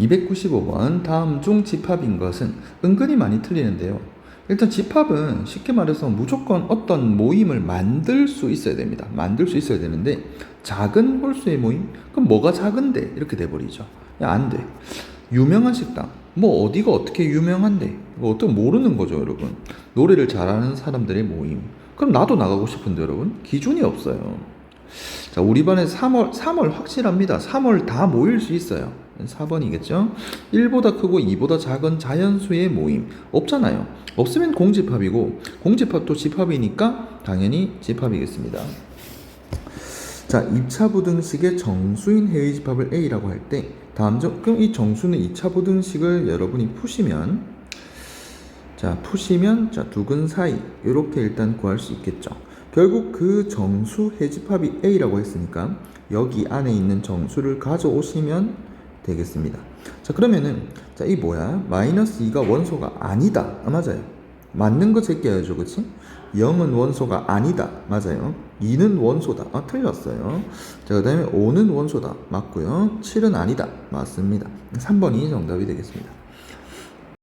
295번 다음 중 집합인 것은 은근히 많이 틀리는데요. 일단 집합은 쉽게 말해서 무조건 어떤 모임을 만들 수 있어야 됩니다. 만들 수 있어야 되는데 작은 홀수의 모임? 그럼 뭐가 작은데? 이렇게 돼버리죠. 야, 안 돼. 유명한 식당. 뭐 어디가 어떻게 유명한데? 이거 어떻게 모르는 거죠, 여러분. 노래를 잘하는 사람들의 모임. 그럼 나도 나가고 싶은데, 여러분. 기준이 없어요. 자, 우리 반에 3월, 3월 확실합니다. 3월 다 모일 수 있어요. 4번이겠죠? 1보다 크고 2보다 작은 자연수의 모임. 없잖아요. 없으면 공집합이고, 공집합도 집합이니까 당연히 집합이겠습니다. 자, 2차 부등식의 정수인 해의 집합을 A라고 할 때, 다음 중, 그럼 이 정수는 2차 부등식을 여러분이 푸시면, 자, 푸시면, 자, 두근 사이, 이렇게 일단 구할 수 있겠죠. 결국 그 정수 해집합이 A라고 했으니까, 여기 안에 있는 정수를 가져오시면 되겠습니다. 자, 그러면은, 자, 이 뭐야? 마이너스 2가 원소가 아니다. 아, 맞아요. 맞는 거 제껴야죠, 그치? 0은 원소가 아니다. 맞아요. 2는 원소다. 아, 틀렸어요. 자, 그 다음에 5는 원소다. 맞고요. 7은 아니다. 맞습니다. 3번이 정답이 되겠습니다.